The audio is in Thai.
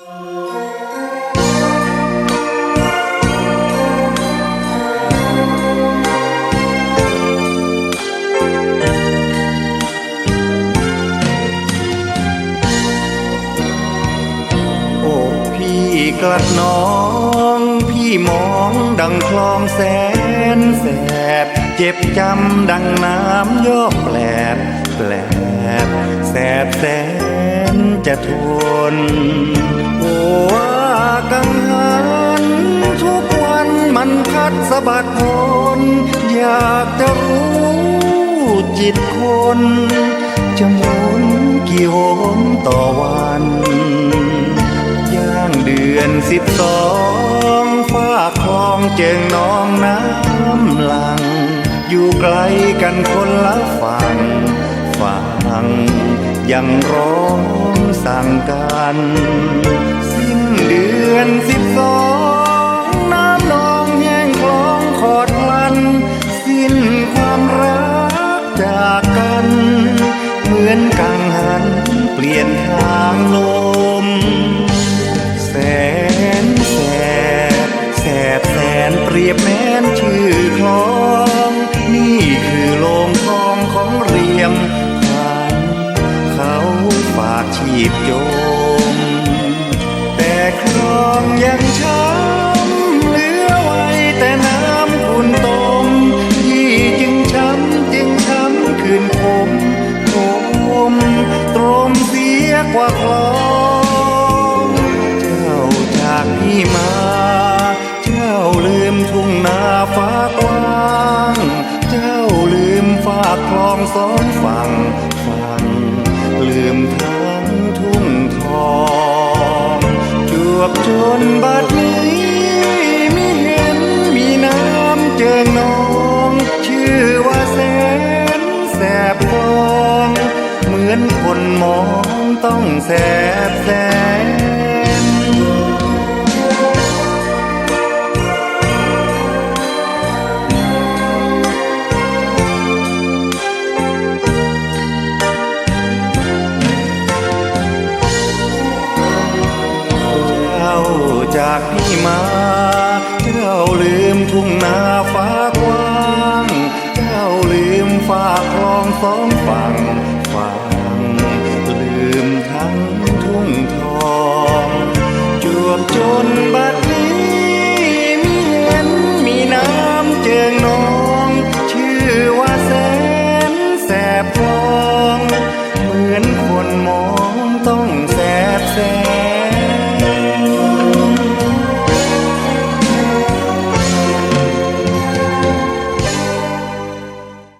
โอ้พี่กลัดน้อง พี่มองดังคลองแสนแสบ เจ็บจำดังน้ำยอกแปลบแปลบแสบแสนจะทน ดสะบัดพนอยากจะรู้จิตคนจะหมุนกี่หนต่อวันย่างเดือนสิบสองฝ้าคลองเจิงน้องน้ำหลัง อยู่ไกลกันคนละฝั่งฝั่งยังร้องสั่งกัน สิ้นเดือนสิบสอง อนกังหันเปลี่ยนทางลม แสนแสบแสบแสนเปรียบแม้นชื่อคลอง นี่คือโลงทองของเรียมผ่านเขาฝากชีพโจมแต่คลองยังช้ำเหลือไว้แต่น้ำขุ่นตมยี่จึงช้ำจึงช้ำคืนคมค ม ตรมเสียกว่าคลองเจ้าจากพี่มา เจ้าลืมทุ่งนาฟ้ากว้าง เจ้าลืมฝากคลองสอง นคนมองต้องแสบแสนเจ้าจากพี่มาเราลืมทุ่งนาฟ้ากว้าง เจ้าลืมฝากคลองสองฝั่ง ฟ้าึมทั้งทุ่งทองจวบจนบัดนี้มีเงินมีน้ำเจิงน้อง ชื่อว่าแสนแสบพอง เหมือนคนมองต้องแสบแสบ